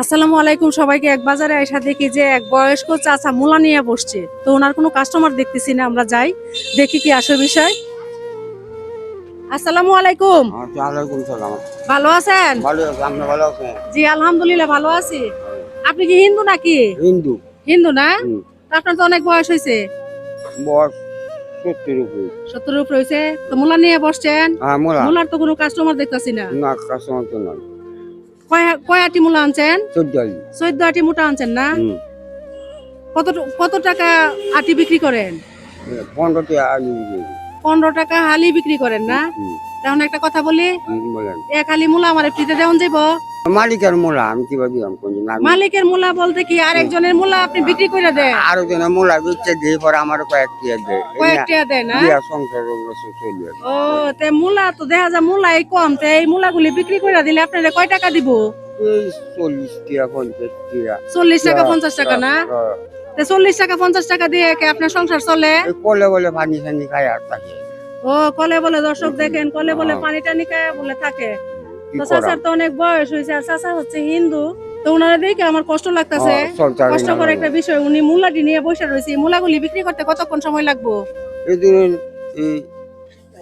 আসসালামু আলাইকুম সবাইকে এক বাজারে এসে দেখি যে এক বয়স্ক চাচা মূলা নিয়ে বসছে। তো ওনার কোনো কাস্টমার দেখতেছি না আমরা যাই দেখি কি আসল বিষয়। আসসালামু আলাইকুম। ভালো আছেন? জি আলহামদুলিল্লাহ ভালো আছি। আপনি কি হিন্দু নাকি? হিন্দু। হিন্দু না? আপনার তো অনেক বয়স হয়েছে সত্তর উপরে। হয়েছে তো মূলা নিয়ে বসছেন? হ্যাঁ মূলার তো কোনো কাস্টমার দেখতেছি না। না কাস্টমার তো নয় কয় কয় আটি মূলা আনছেন? চোদ্দ আটি মোটা আনছেন না? কত কত টাকা আটি বিক্রি করেন? পনেরো আলু পনেরো টাকা হালি বিক্রি করেন না? তখন একটা কথা বলি এক হালি মূলা আমার ফ্রিতে দেওয়া যাব মালিকের মূলা আমি দিলাম কোন মালিকের মূলা বলতে কি আরেকজনের মূলা আপনি বিক্রি করে দেন? আরও জনের মোলা বিচ্ছে দিয়ে পরে আমার কয়েকটি দেয়। কয়েকটা না দিয়া সংসার চলবে ও তে মূলা তো দেখা যায় মূলা এই কম তে এই মূলাগুলি বিক্রি করে দিলে আপনারা কয় টাকা দিব? চল্লিশ টিয়া পঞ্চাশ টিয়া। চল্লিশ টাকা পঞ্চাশ টাকা না? হ্যাঁ। চল্লিশ টাকা পঞ্চাশ টাকা দিয়ে কি আপনার সংসার চলে? কলে বলে পানি ফানি খাই আর থাকে। ও কলে বলে দর্শক দেখেন কলে বলে পানি টানি খায় বলে থাকে। তো চাচার তো অনেক বয়স হয়েছে আর চাচা হচ্ছে হিন্দু। তো ওনারা দেখে আমার কষ্ট লাগতেছে। হ্যাঁ, কষ্ট করে একটা বিষয় উনি মূলাটি নিয়ে বসে রয়েছে। মূলাগুলি বিক্রি করতে কতক্ষণ সময় লাগবো? এই ধরুন এই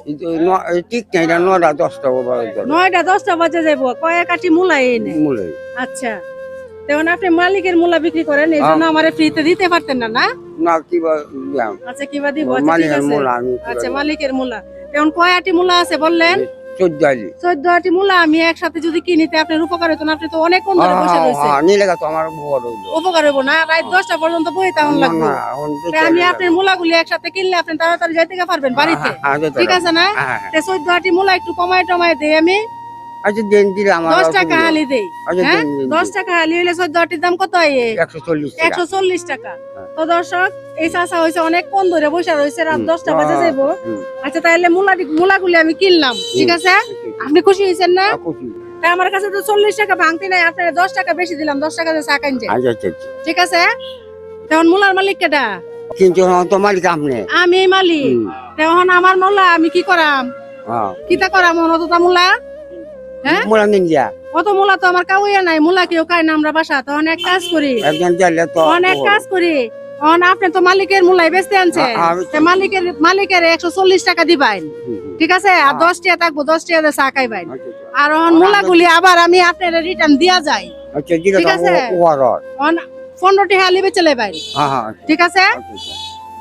এই যে ন- এই ঠিক নাই এটা দশটা নয়টা দশটা বাজে যাব কয়েক আটি মূলা এনে আচ্ছা। তেমন আপনি মালিকের মূলা বিক্রি করেন এই হ্যাঁ। জন্য আমার ফ্রিতে দিতে পারতেন না না? না কিবা দিলাম। আচ্ছা কিবা দিব? আচ্ছা মালিকের মূলা আচ্ছা মালিকের মূলা। তেমন কয় আটি মূলা আছে বললেন? চোদ্দ আটি মূলা আমি একসাথে যদি কিনিতে আপনার উপকার হতো না। আপনি তো ধরে বসে রয়েছে আমার উপকার হইব না। রাত দশটা পর্যন্ত বই তেমন লাগবে। আমি চলে আপনার মূলাগুলি একসাথে কিনলে আপনি তাড়াতাড়ি যাইতে পারবেন বাড়িতে। হ্যাঁ, হ্যাঁ, ঠিক আছে না? হ্যাঁ, হ্যাঁ। চোদ্দ আটি মূলা একটু কমায় টমায় দেই আমি। আচ্ছা দেন দিলে আমার দশ টাকা হালি দেই আচ্ছা হ্যাঁ? দেন, দেন, দশ টাকা হালি হইলে দাম কত একশো চল্লিশ টাকা। একশো চল্লিশ টাকা। হ্যাঁ। তো দর্শক এই চাষা হয়েছে অনেক কোন ধরে বসে রয়েছে রাত দশটা বাজে যাইবো। আচ্ছা তাহলে মূলাগুলি আমি কিনলাম ঠিক আছে? আপনি খুশি হয়েছেন না? তাই আমার কাছে তো চল্লিশ টাকা ভাঙতি নাই আপনার দশ টাকা বেশি দিলাম দশ টাকা চা আচ্ছা। ঠিক আছে? তখন মূলার মালিক কেটা কিন্তু তো মালিক আপনি। আমি মালিক। তখন আমার মূলা আমি কি করাম। কিতা করাম? অতটা মূলা? হ্যাঁ? মোলা নিন অত মূলা তো আমার কাউয়া নাই মূলা কেউ খায় না আমরা বাসা তখন এক কাজ করি। একজন দিলে তো অনেক কাজ করি। অন আপনি তো মালিকের মূলাই বেচতে আনছে তো- মালিকের মালিকের একশো চল্লিশ টাকা হুম। ঠিক আছে? আর দশ টাকা থাকব দশ টাকা চা খাইবাইন। আচ্ছা, আচ্ছা। আর অন মূলাগুলি আবার আমি আপনার রিটার্ন দিয়া যাই। আচ্ছা ঠিক আছে। অন বেচে লেবাইন। হ্যাঁ, হ্যাঁ, আচ্ছা, ঠিক আছে? আচ্ছা, আচ্ছা।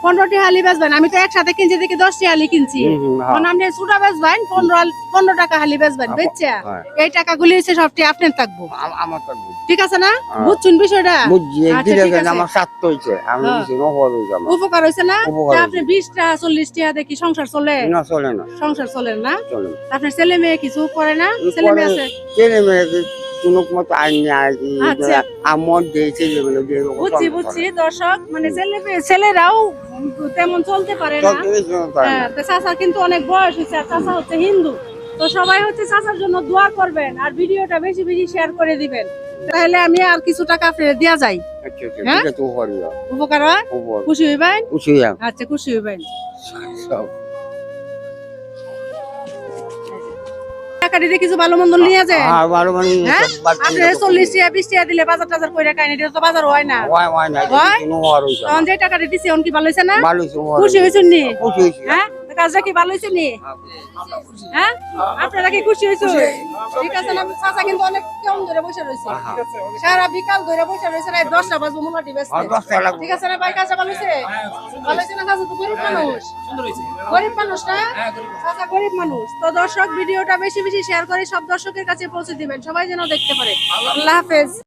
পনেরোটি হালি বেচবেন আমি তো একসাথে কিনছি দেখি দশটি হালি কিনছি। হ্যাঁ, আপনি সুটা বেচবেন পনেরো পনেরো টাকা হালি বেচবেন বেচছে হ্যাঁ। এই টাকাগুলি হচ্ছে সবটি আপনার থাকব। আমার ঠিক আছে না? হ্যাঁ। বুঝছেন বিষয়টা? বুঝছি, আচ্ছা। আমার স্বার্থ। বুঝছি। উপকার হয়েছে না। আপনি বিশ টাকা চল্লিশ টাকা দেখি সংসার চলে? না, চলে না, সংসার চলে না? আপনার ছেলে মেয়ে কিছু করে না? ছেলে মেয়ে আছে? ছেলে মেয়েকে কোনো মতো আসি, আচ্ছা। আমার দিয়ে ছেলে দিয়ে বুঝছি বুঝছি দর্শক মানে ছেলে ছেলেরাও তেমন চলতে পারে না। হ্যাঁ। চাচা কিন্তু অনেক বয়স হয়েছে আর চাচা হচ্ছে হিন্দু। তো সবাই হচ্ছে চাচার জন্য দোয়া করবেন আর ভিডিওটা বেশি বেশি শেয়ার করে দিবেন। তাহলে আমি আর কিছু টাকা আপনার দেওয়া ইয়া, উপকার হয়? খুশি হইবেন। আচ্ছা খুশি হইবেন। সব। টাকা কিছু ভালো মন্দ নিয়ে যায় হ্যাঁ? আপনি চল্লিশ টাকা বিশ টাকা দিলে বাজার টাজার করে খাই না এটা তো বাজার হয় না। তখন যে টাকাটা দিছি এখন কি ভালো হয়েছে না ভালো হইছে, খুশি। হয়েছেন নি। হ্যাঁ কাজটা কি ভালো হয়েছে নি? হ্যাঁ? আপনারা কি খুশি হয়েছে? ঠিক আছে না চাচা কিন্তু অনেক কম ধরে বসে রয়েছে। সারা বিকাল ধরে বসে রয়েছে রাত দশটা বাজবো মোলাটি লাগবে। ঠিক আছে না ভাই কাজটা ভালো হয়েছে? ভালো হয়েছে। না কাজটা তো গরিব মানুষ? গরিব মানুষ না? চাচা গরিব মানুষ। তো দর্শক ভিডিওটা বেশি বেশি শেয়ার করে সব দর্শকের কাছে পৌঁছে দিবেন। সবাই যেন দেখতে পারে। আল্লাহ হাফেজ।